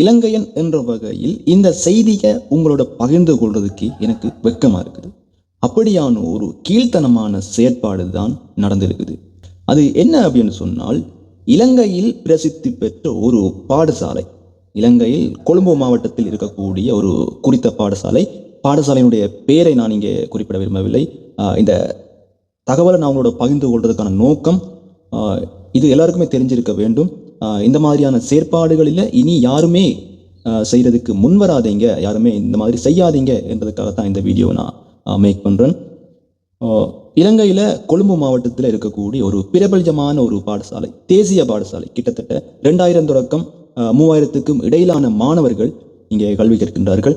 இலங்கையன் என்ற வகையில் இந்த செய்தியை உங்களோட பகிர்ந்து கொள்றதுக்கு எனக்கு வெக்கமாக இருக்குது. அப்படியான ஒரு கீழ்த்தனமான செயற்பாடு தான் நடந்திருக்குது. அது என்ன அப்படின்னு சொன்னால் இலங்கையில் பிரசித்தி பெற்ற ஒரு பாடசாலை இலங்கையில் கொழும்பு மாவட்டத்தில் இருக்கக்கூடிய ஒரு குறித்த பாடசாலை. பாடசாலையினுடைய பெயரை நான் இங்கே குறிப்பிட விரும்பவில்லை. இந்த தகவலை நான் உங்களோட பகிர்ந்து கொள்றதுக்கான நோக்கம் இது எல்லாருக்குமே தெரிஞ்சிருக்க வேண்டும். இந்த மாதிரியான செயற்பாடுகளில் இனி யாருமே செய்கிறதுக்கு முன் வராதீங்க யாருமே இந்த மாதிரி செய்யாதீங்க என்பதற்காக தான் இந்த வீடியோவை நான் மேக் பண்ணுறேன் இலங்கையில் கொழும்பு மாவட்டத்தில் இருக்கக்கூடிய ஒரு பிரபலஜமான ஒரு பாடசாலை தேசிய பாடசாலை கிட்டத்தட்ட ரெண்டாயிரம் தொடக்கம் மூவாயிரத்துக்கும் இடையிலான மாணவர்கள் இங்கே கல்வி கற்கின்றார்கள்.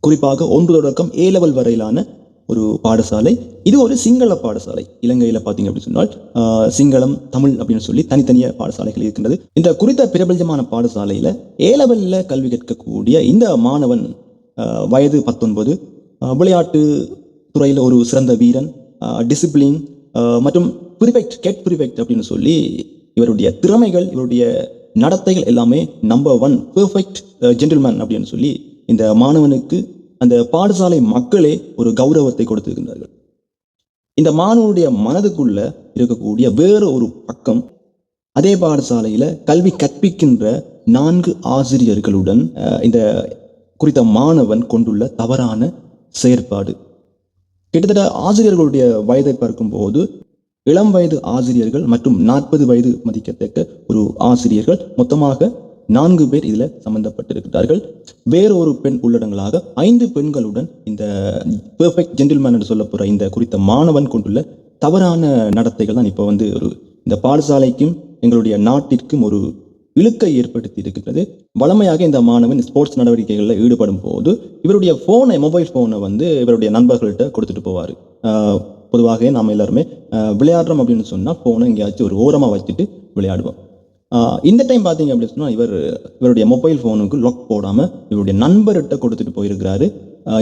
குறிப்பாக ஒன்று தொடக்கம் ஏ லெவல் வரையிலான ஒரு பாடசாலை. இது ஒரு சிங்கள பாடசாலை. இலங்கையில் பார்த்தீங்க அப்படின்னு சொன்னால் சிங்களம் தமிழ் அப்படின்னு சொல்லி தனித்தனிய பாடசாலைகள் இருக்கின்றது. இந்த குறித்த பிரபல்யமான பாடசாலையில் ஏ லெவலில் கல்வி கற்கக்கூடிய இந்த மாணவன் வயது பத்தொன்பது விளையாட்டு துறையில் ஒரு சிறந்த வீரன் டிசிப்ளின் மற்றும் ப்ரிஃபெக்ட் கெட் ப்ரிஃபெக்ட் அப்படின்னு சொல்லி இவருடைய திறமைகள் இவருடைய நடத்தைகள் எல்லாமே நம்பர் ஒன் பெர்ஃபெக்ட் ஜென்டில்மேன் அப்படின்னு சொல்லி இந்த மாணவனுக்கு அந்த பாடசாலை மக்களே ஒரு கௌரவத்தை கொடுத்திருக்கின்றார்கள். இந்த மாணவனுடைய மனதுக்குள்ள இருக்கக்கூடிய வேறு ஒரு பக்கம் அதே பாடசாலையில் கல்வி கற்பிக்கின்ற நான்கு ஆசிரியர்களுடன் இந்த குறித்த மாணவன் கொண்டுள்ள தவறான செயற்பாடு. கிட்டத்தட்ட ஆசிரியர்களுடைய வயதை பார்க்கும்போது இளம் வயது ஆசிரியர்கள் மற்றும் நாற்பது வயது மதிக்கத்தக்க ஒரு ஆசிரியர்கள் மொத்தமாக நான்கு பேர் இதில் சம்பந்தப்பட்டிருக்கிறார்கள். வேறொரு பெண் உள்ளடங்களாக ஐந்து பெண்களுடன் இந்த பெர்ஃபெக்ட் ஜென்டில்மேன் என்று போகிற இந்த குறித்த மாணவன் கொண்டுள்ள தவறான நடத்தைகள் தான் இப்போ வந்து ஒரு இந்த பாடசாலைக்கும் எங்களுடைய நாட்டிற்கும் ஒரு இழுக்கை ஏற்படுத்தி இருக்கிறது வளமையாக இந்த மாணவன் ஸ்போர்ட்ஸ் நடவடிக்கைகளில் ஈடுபடும் போது இவருடைய ஃபோனை மொபைல் ஃபோனை வந்து இவருடைய நண்பர்கள்ட்ட கொடுத்துட்டு போவார். பொதுவாக நாம் எல்லாருமே விளையாடுறோம் அப்படின்னு சொன்னால் ஃபோனை எங்கேயாச்சும் ஒரு ஓரமாக வச்சுட்டு விளையாடுவோம். இந்த டைம் பார்த்தீங்க அப்படின்னு சொன்னால் இவர் இவருடைய மொபைல் ஃபோனுக்கு லாக் போடாமல் இவருடைய நண்பர்கிட்ட கொடுத்துட்டு போயிருக்கிறாரு.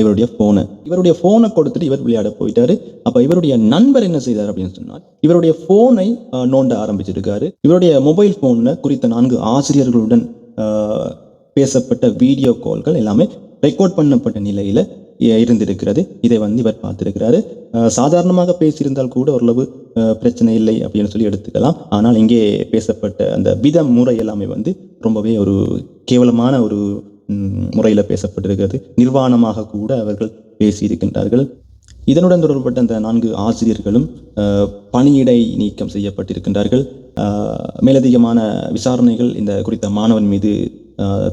இவருடைய ஃபோனை இவருடைய ஃபோனை கொடுத்துட்டு இவர் விளையாட போயிட்டாரு. அப்போ இவருடைய நண்பர் என்ன செய்தார் அப்படின்னு சொன்னால் இவருடைய ஃபோனை நோண்ட ஆரம்பிச்சிருக்காரு. இவருடைய மொபைல் ஃபோனில் குறித்த நான்கு ஆசிரியர்களுடன் பேசப்பட்ட வீடியோ கால்கள் எல்லாமே ரெக்கார்ட் பண்ணப்பட்ட நிலையில் இருந்திருக்கிறது. இதை வந்து இவர் பார்த்திருக்கிறாரு. சாதாரணமாக பேசியிருந்தால் கூட ஓரளவு பிரச்சனை இல்லை அப்படின்னு சொல்லி எடுத்துக்கலாம். ஆனால் இங்கே பேசப்பட்ட அந்த வித முறை எல்லாமே வந்து ரொம்பவே ஒரு கேவலமான ஒரு முறையில் பேசப்பட்டிருக்கிறது. நிர்வாணமாக கூட அவர்கள் பேசியிருக்கின்றார்கள். இதனுடன் தொடர்பட்ட அந்த நான்கு ஆசிரியர்களும் பணியிடை நீக்கம் செய்யப்பட்டிருக்கின்றார்கள். மேலதிகமான விசாரணைகள் இந்த குறித்த மாணவன் மீது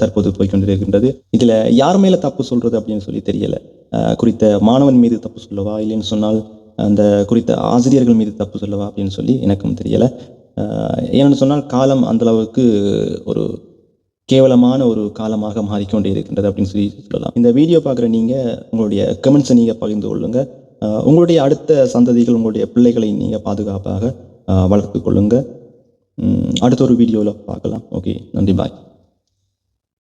தற்போது போய்கொண்டிருக்கின்றது இதில் யார் மேலே தப்பு சொல்றது அப்படின்னு சொல்லி தெரியலை. குறித்த மாணவன் மீது தப்பு சொல்லவா? இல்லைன்னு சொன்னால் அந்த குறித்த ஆசிரியர்கள் மீது தப்பு சொல்லவா? அப்படின்னு சொல்லி எனக்கும் தெரியலை. ஏன்னு சொன்னால் காலம் அந்த அளவுக்கு ஒரு கேவலமான ஒரு காலமாக மாறிக்கொண்டே இருக்கின்றது அப்படின்னு சொல்லி சொல்லலாம். இந்த வீடியோ பார்க்குற நீங்கள் உங்களுடைய கமெண்ட்ஸை நீங்கள் பகிர்ந்து கொள்ளுங்க. உங்களுடைய அடுத்த சந்ததிகள் உங்களுடைய பிள்ளைகளை நீங்கள் பாதுகாப்பாக வளர்த்து கொள்ளுங்க. அடுத்த ஒரு வீடியோவில் பார்க்கலாம். ஓகே நன்றி பாய்.